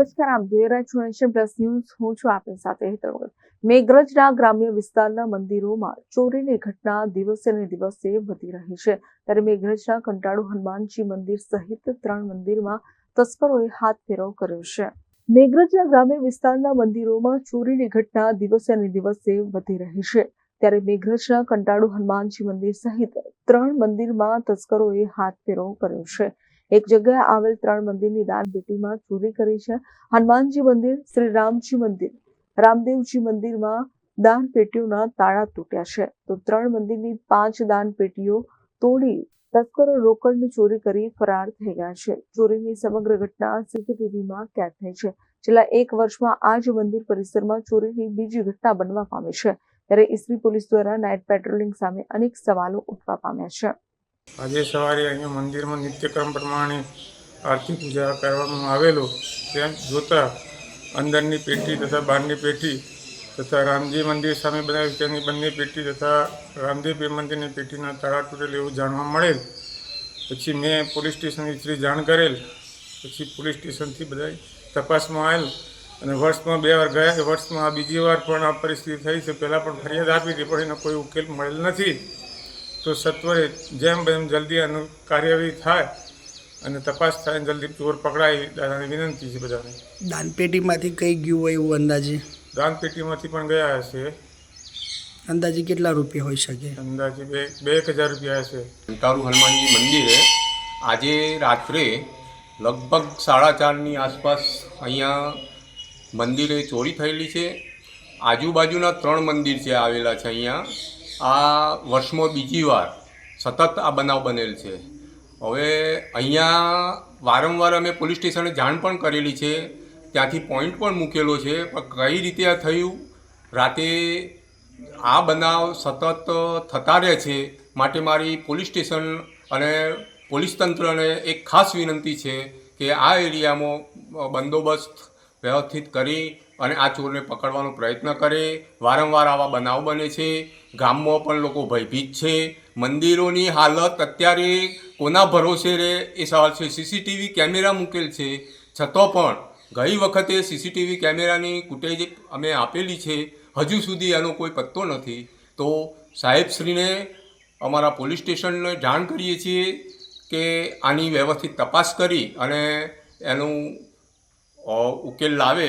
નમસ્કાર, આપ જોઈ રહ્યા છો નેશન પ્લસ ન્યૂઝ. હું છું આપની સાથે હેતલ મેઘરજના ગ્રામ્ય વિસ્તારના મંદિરોમાં ચોરીની ઘટના દિવસે ને દિવસે વધી રહી છે. ત્યારે મેઘરજના કંટાળુ હનુમાનજી મંદિર સહિત ત્રણ મંદિરમાં તસ્કરોએ હાથ ફેરવ કર્યો છે. મેઘરજના ગ્રામ્ય વિસ્તારના મંદિરોમાં ચોરીની ઘટના દિવસે ને દિવસે વધી રહી છે. ત્યારે મેઘરજના કંટાળુ હનુમાનજી મંદિર સહિત ત્રણ મંદિરમાં તસ્કરોએ હાથ ફેરવ કર્યો છે. એક જગ્યાએ આવેલ ત્રણ મંદિરની દાન પેટીમાં ચોરી કરી છે. હનુમાનજી મંદિર, શ્રી રામજી મંદિર. રામદેવજી મંદિરમાં દાન પેટીઓના તાળા તૂટ્યા છે. તો ત્રણ મંદિરની પાંચ દાન પેટીઓ તોડી તસ્કરો રોકડની ચોરી કરી ફરાર થઈ ગયા છે. ચોરીની સમગ્ર ઘટના સીસીટીવીમાં કેદ થઈ છે. છેલ્લા એક વર્ષમાં આ જ મંદિર પરિસરમાં ચોરીની બીજી ઘટના બનવા પામી છે. ત્યારે ઈસરી પોલીસ દ્વારા નાઇટ પેટ્રોલિંગ સામે અનેક સવાલો ઉઠવા પામ્યા છે. આજે સવારે અહીંયા મંદિરમાં નિત્યક્રમ પ્રમાણે આરતી પૂજા કરવામાં આવેલો, તેમ જોતાં અંદરની પેટી તથા બહારની પેટી તથા રામજી મંદિર સામે બનાવી તેની બંને પેટી તથા રામદેવ મંદિરની પેટીના તાળા તૂટેલ એવું જાણવા મળેલ. પછી મેં પોલીસ સ્ટેશન વિશે જાણ કરેલ, પછી પોલીસ સ્ટેશનથી બધા તપાસમાં આવેલ અને વર્ષમાં બે વાર ગયા વર્ષમાં આ બીજી વાર પણ આ પરિસ્થિતિ થઈ છે. પહેલાં પણ ફરિયાદ આપી હતી, પણ એનો કોઈ ઉકેલ મળેલ નથી. તો સત્વરે જેમ બને જલ્દી આનું કાર્યવાહી થાય અને તપાસ થાય જલ્દી ચોર પકડાય દાદાની વિનંતી છે બધાને. દાનપેટીમાંથી કઈ ગયું હોય એવું અંદાજે? દાનપેટીમાંથી પણ ગયા હશે. અંદાજે કેટલા રૂપિયા હોઈ શકે? અંદાજે બે બે એક હજાર રૂપિયા હશે. કંટાળુ હનુમાનજી મંદિરે આજે રાત્રે લગભગ સાડા ચારની આસપાસ અહીંયા મંદિરે ચોરી થયેલી છે. આજુબાજુના ત્રણ મંદિર છે આવેલા છે અહીંયા આ વર્ષમાં બીજી વાર સતત આ બનાવ બનેલ છે. હવે અહીંયા વારંવાર અમે પોલીસ સ્ટેશને જાણ પણ કરેલી છે. ત્યાંથી પોઈન્ટ પણ મૂકેલો છે. પણ કઈ રીતે આ થયું? રાતે આ બનાવ સતત થતા રહે છે માટે મારી પોલીસ સ્ટેશન અને પોલીસ તંત્રને એક ખાસ વિનંતી છે કે આ એરિયામાં બંદોબસ્ત વ્યવસ્થિત કરી અને આ ચોરને પકડવાનો પ્રયત્ન કરે. વારંવાર આવા બનાવ બને છે. ગામમાં પણ લોકો ભયભીત છે. મંદિરોની હાલત અત્યારે કોના ભરોસે રહે એ સવાલ છે. સીસીટીવી કેમેરા મૂકેલ છે. છતાં પણ ગઈ વખતે સીસીટીવી કેમેરાની ફૂટેજ અમે આપેલી છે. હજુ સુધી એનો કોઈ પત્તો નથી. તો સાહેબશ્રીને અમારા પોલીસ સ્ટેશનને જાણ કરીએ છીએ કે આની વ્યવસ્થિત તપાસ કરી અને એનું ઉકેલ લાવે